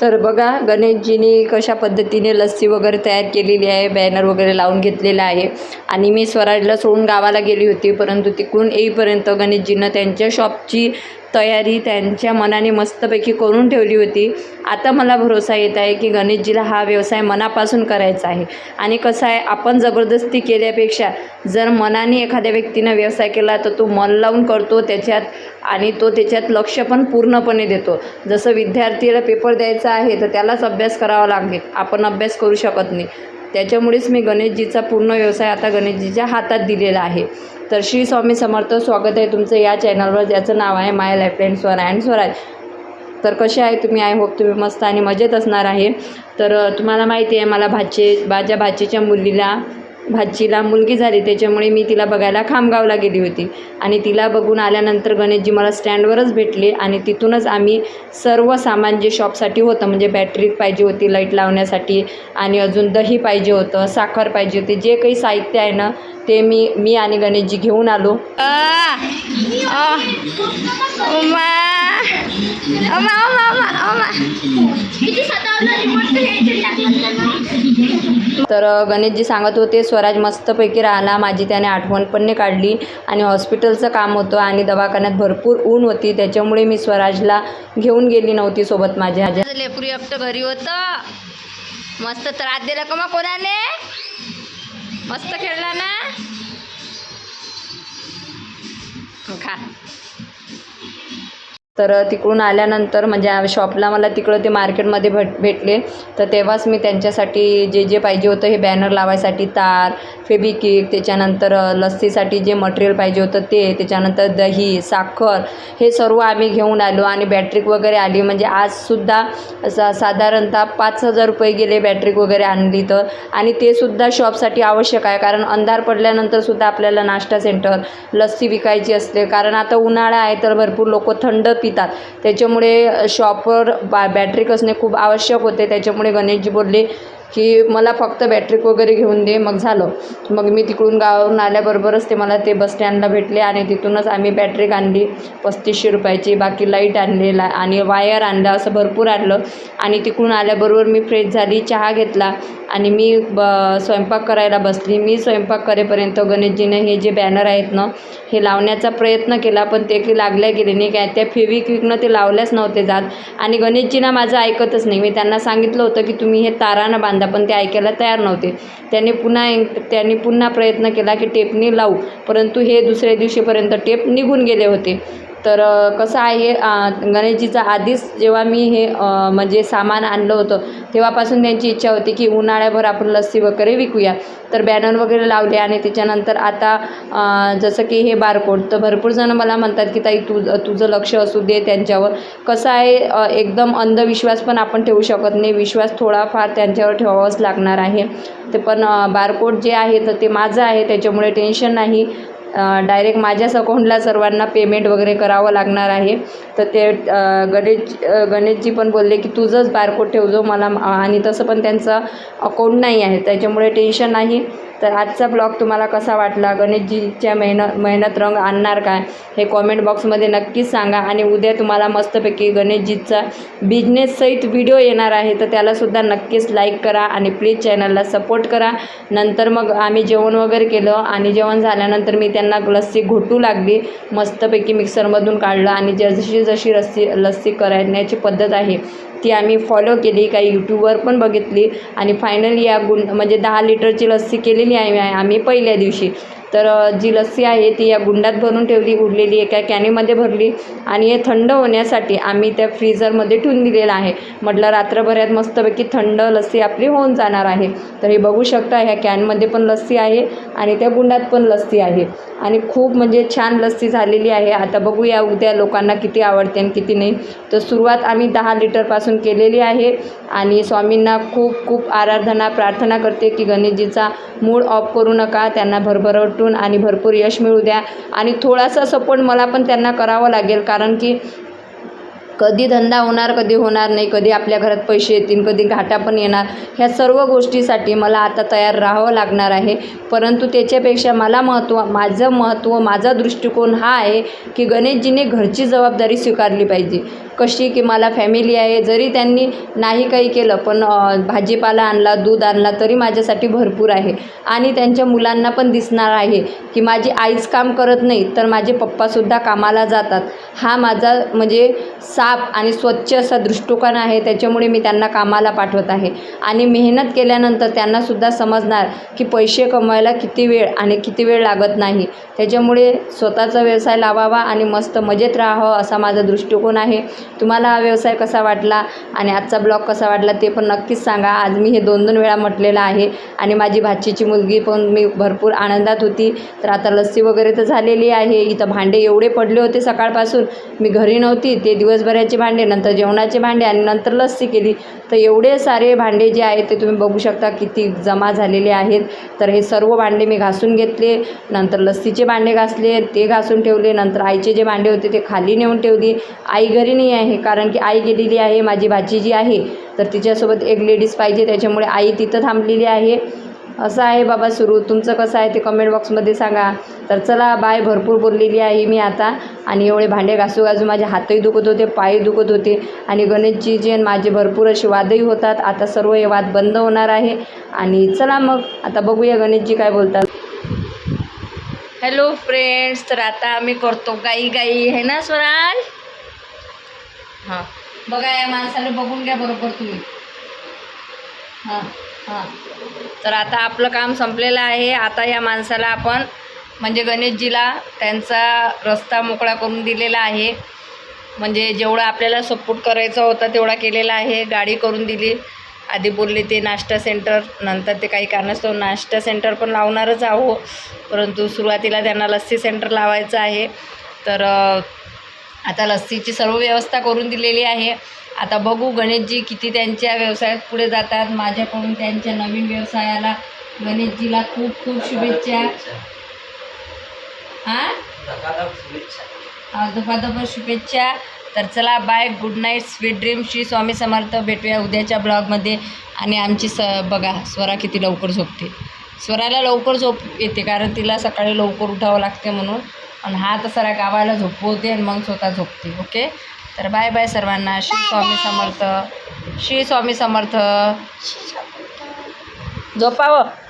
तर बघा गणेशजीने कशा पद्धतीने लस्सी वगैरे तयार केलेली आहे बॅनर वगैरे लावून घेतलेला आहे. आणि मी स्वराजला सोडून गावाला गेली होती परंतु तिकडून येईपर्यंत गणेशजीनं त्यांच्या शॉपची तयारी त्यांच्या मनाने मस्तपैकी करून ठेवली होती. आता मला भरोसा येत आहे की गणेशजीला हा व्यवसाय मनापासून करायचा आहे. आणि कसं आहे आपण जबरदस्ती केल्यापेक्षा जर मनाने एखाद्या व्यक्तीनं व्यवसाय केला तर तो मन लावून करतो त्याच्यात आणि तो त्याच्यात लक्ष पण पूर्णपणे देतो. जसं विद्यार्थीला पेपर द्यायचा आहे तर त्यालाच अभ्यास करावा लागेल. आपण अभ्यास करू शकत नाही. त्याच्यामुळेच मी गणेशजीचा पूर्ण व्यवसाय आता गणेशजीच्या हातात दिलेला आहे. तर श्री स्वामी समर्थ स्वागत आहे तुमचं या चॅनलवर ज्याचं नाव आहे my lifeline Swar and Swaraj. तर कसे आहे तुम्ही? आय होप तुम्ही मस्त आणि मजेत असणार आहे. तर तुम्हाला माहिती आहे मला भाचे माझ्या भाचीच्या मुलीला भाचीला मुलगी झाली त्याच्यामुळे मी तिला बघायला खामगावला गेली होती. आणि तिला बघून आल्यानंतर गणेशजी मला स्टँडवरच भेटले आणि तिथूनच आम्ही सर्व सामान जे शॉपसाठी होतं म्हणजे बॅटरी पाहिजे होती लाइट लावण्यासाठी आणि अजून दही पाहिजे होतं साखर पाहिजे होती जे काही साहित्य आहे ना ते मी मी आणि गणेशजी घेऊन आलो. तर अ, गणेशजी सांगत होते स्वराज मस्तपैकी राहिला. माझी त्याने आठवण पण नाही काढली. आणि हॉस्पिटलचं काम होतं आणि दवाखान्यात भरपूर ऊन होती. त्याच्यामुळे मी स्वराजला घेऊन गेली नव्हती सोबत माझ्या. लेपुरी एकटं घरी होतं. मस्त त्रास दिला का मग कोणाने मस्त खेळला ना? खा. तर तिकडून आल्यानंतर म्हणजे शॉपला मला तिकडं ते मार्केटमध्ये भेट भेटले. तर तेव्हाच मी त्यांच्यासाठी जे जे पाहिजे होतं हे बॅनर लावायसाठी तार फेबिकिक त्याच्यानंतर लस्सीसाठी जे मटेरियल पाहिजे होतं ते त्याच्यानंतर दही साखर हे सर्व आम्ही घेऊन आलो आणि बॅटरीक वगैरे आली. म्हणजे आजसुद्धा सा साधारणतः पाच हजार रुपये गेले बॅटरीक वगैरे आणली तर. आणि ते सुद्धा शॉपसाठी आवश्यक आहे. कारण अंधार पडल्यानंतर सुद्धा आपल्याला नाश्ता सेंटर लस्सी विकायची असते. कारण आता उन्हाळा आहे तर भरपूर लोक थंड पितात. त्याच्यामुळे शॉपवर बा बॅटरीक असणे खूप आवश्यक होते. त्याच्यामुळे गणेशजी बोलले की मला फक्त बॅटरीक वगैरे घेऊन दे. मग झालं. मग मी तिकडून गावावरून आल्याबरोबरच ते मला ते बस स्टँडला भेटले आणि तिथूनच आम्ही बॅटरीक आणली पस्तीसशे रुपयाची बाकी लाइट आणलेला आणि वायर आणलं असं भरपूर आणलं. आणि तिकडून आल्याबरोबर मी फ्रेश झाली चहा घेतला. आणि मी ब स्वयंपाक करायला बसली. मी स्वयंपाक करेपर्यंत गणेशजीने हे जे बॅनर आहेत ना हे लावण्याचा प्रयत्न केला पण ते की लागल्या गेले नाही. काय त्या फेविक्विकनं ते लावल्याच नव्हते जात. आणि गणेशजीना माझं ऐकतच नाही. मी त्यांना सांगितलं होतं की तुम्ही हे तारानं बांधा पण ते ऐकायला तयार नव्हते. त्यांनी पुन्हा त्यांनी पुन्हा प्रयत्न केला की टेपनी लावू. परंतु हे दुसऱ्या दिवशीपर्यंत टेप निघून गेले होते. तर कसं आहे गणेशजीचा आधीच जेव्हा मी हे म्हणजे सामान आणलं होतं तेव्हापासून त्यांची इच्छा होती की उन्हाळ्याभर आपण लस्सी वगैरे विकूया. तर बॅनर वगैरे लावले आणि त्याच्यानंतर आता जसं की हे बारकोड तर भरपूर जणं मला म्हणतात की ताई तू तुझं लक्ष असू दे त्यांच्यावर. कसं आहे एकदम अंधविश्वास पण आपण ठेवू शकत नाही. विश्वास थोडाफार त्यांच्यावर ठेवावाच लागणार आहे. ते पण बारकोड जे आहे तर ते माझं आहे त्याच्यामुळे टेन्शन नाही. डायरेक्ट माझ्याच अकाउंटला सर्वांना पेमेंट वगैरे करावं लागणार आहे. तर ते गणेश गणेशजी पण बोलले की तुझंच बारकोड ठेव जो मला आणि तसं पण त्यांचं अकाऊंट नाही आहे. त्याच्यामुळे टेन्शन नाही. तर आजचा ब्लॉग तुम्हाला कसा वाटला? गणेशजीच्या मेहनत मेहनत रंग आणणार काय? हे कॉमेंट बॉक्समध्ये नक्कीच सांगा. आणि उद्या तुम्हाला मस्तपैकी गणेशजीचा बिझनेससहित व्हिडिओ येणार आहे. तर त्यालासुद्धा नक्कीच लाईक करा आणि प्लीज चॅनलला सपोर्ट करा. नंतर मग आम्ही जेवण वगैरे केलं. आणि जेवण झाल्यानंतर मी त्यांना लस्सी घोटू लागली. मस्तपैकी मिक्सरमधून काढलं आणि जशी जशी लस्सी लस्सी करण्याची पद्धत आहे ती आम्ही फॉलो केली. काही यूट्यूबवर पण बघितली. आणि फायनली या गुण म्हणजे दहा लिटरची लस्सी केलेली आहे आम्ही पहिल्या दिवशी. तर जी लस्सी आहे ती या गुंडात भरून ठेवली उरलेली एका कॅनीमध्ये भरली आणि हे थंड होण्यासाठी आम्ही त्या फ्रीजरमध्ये ठेवून दिलेलं आहे. म्हटलं रात्रभरात मस्तपैकी थंड लस्सी आपली होऊन जाणार आहे. तर हे बघू शकता ह्या कॅनमध्ये पण लस्सी आहे आणि त्या गुंडात पण लस्सी आहे. आणि खूप म्हणजे छान लस्सी झालेली आहे. आता बघूया उद्या लोकांना किती आवडते आणि किती नाही. तर सुरुवात आम्ही दहा लिटरपासून केलेली आहे आणि स्वामींना खूप खूप आराधना प्रार्थना करते की गणेशजीचा मूड ऑफ करू नका त्यांना भरभरटून आणि भरपूर यश मिळू द्या. आणि थोडासा सपोर्ट मला पण त्यांना करावं लागेल कारण की कधी धंदा होणार कधी होणार नाही कधी आपल्या घरात पैसे येतील कधी घाटा पण येणार ह्या सर्व गोष्टीसाठी मला आता तयार राहावं लागणार आहे. परंतु त्याच्यापेक्षा मला महत्त्व माझं महत्त्व माझा दृष्टिकोन हा आहे की गणेशजीने घरची जबाबदारी स्वीकारली पाहिजे. कशी की मला फॅमिली आहे जरी त्यांनी नाही काही केलं पण भाजीपाला आणला दूध आणला तरी माझ्यासाठी भरपूर आहे. आणि त्यांच्या मुलांना पण दिसणार आहे की माझी आईच काम करत नाही तर माझे पप्पासुद्धा कामाला जातात. हा माझा म्हणजे साफ आणि स्वच्छ असा दृष्टिकोन आहे त्याच्यामुळे मी त्यांना कामाला पाठवत आहे. आणि मेहनत केल्यानंतर त्यांनासुद्धा समजणार की पैसे कमवायला किती वेळ आणि किती वेळ लागत नाही. त्याच्यामुळे स्वतःचा व्यवसाय लावावा आणि मस्त मजेत राहावं असा माझा दृष्टिकोन आहे. तुम्हाला हा व्यवसाय कसा वाटला आणि आजचा ब्लॉग कसा वाटला ते पण नक्कीच सांगा. आज मी हे दोन दोन वेळा म्हटलेलं आहे आणि माझी भाचीची मुलगी पण मी भरपूर आनंदात होती. तर आता लस्सी वगैरे तर झालेली आहे. इथं भांडे एवढे पडले होते सकाळपासून. मी घरी नव्हती. ते दिवसभराचे भांडे नंतर जेवणाचे भांडे आणि नंतर लस्सी केली. तर एवढे सारे भांडे जे आहेत ते तुम्ही बघू शकता किती जमा झालेले आहेत. तर हे सर्व भांडे मी घासून घेतले. नंतर लस्सीचे भांडे घासले. ते घासून ठेवले. नंतर आईचे जे भांडे होते ते खाली नेऊन ठेवली. आई घरी नाही आहे. कारण की आई गेलेली आहे माझी भाची जी आहे तर तिच्यासोबत एक लेडीज पाहिजे त्याच्यामुळे आई तिथं थांबलेली आहे. असं आहे बाबा सुरू. तुमचं कसं आहे ते कमेंट बॉक्समध्ये सांगा. तर चला बाय. भरपूर बोललेली आहे मी आता. आणि एवढे भांडे घासू घासू माझे हातही दुखत होते पायही दुखत होते. आणि गणेशजीचे आणि माझे भरपूर असे वादही होतात. आता सर्व हे वाद बंद होणार आहे. आणि चला मग आता बघूया गणेशजी काय बोलतात. हॅलो फ्रेंड्स तर आता आम्ही करतो गाई गाई है ना स्वराज? हां. बघा या माणसाला बघून घ्या बरोबर तुम्ही. हां हां. तर आता आपलं काम संपलेलं आहे. आता या माणसाला आपण म्हणजे गणेशजीला त्यांचा रस्ता मोकळा करून दिलेला आहे. म्हणजे जेवढा आपल्याला सपोर्ट करायचा होता तेवढा केलेला आहे. गाडी करून दिली. आधी बोलले ते नाश्ता सेंटर नंतर ते काही कारणास्तव नाश्ता सेंटर पण लावणारच आहो परंतु सुरुवातीला त्यांना लस्सी सेंटर लावायचं आहे. तर आता लस्सीची सर्व व्यवस्था करून दिलेली आहे. आता बघू गणेशजी किती त्यांच्या व्यवसायात पुढे जातात. माझ्याकडून त्यांच्या नवीन व्यवसायाला गणेशजीला खूप खूप शुभेच्छा. हां? धपाधप शुभेच्छा. तर चला bye good night sweet dream Shri Swami Samarth. भेटूया उद्याच्या ब्लॉगमध्ये. आणि आमची स बघा स्वरा किती लवकर झोपते. स्वराला लवकर झोप येते कारण तिला सकाळी लवकर उठावं लागते म्हणून. आणि हा तर सरा गावाला झोपवते आणि मग स्वतः झोपते ओके? तर बाय बाय सर्वांना. श्री स्वामी समर्थ. श्री स्वामी समर्थ. झोपावं.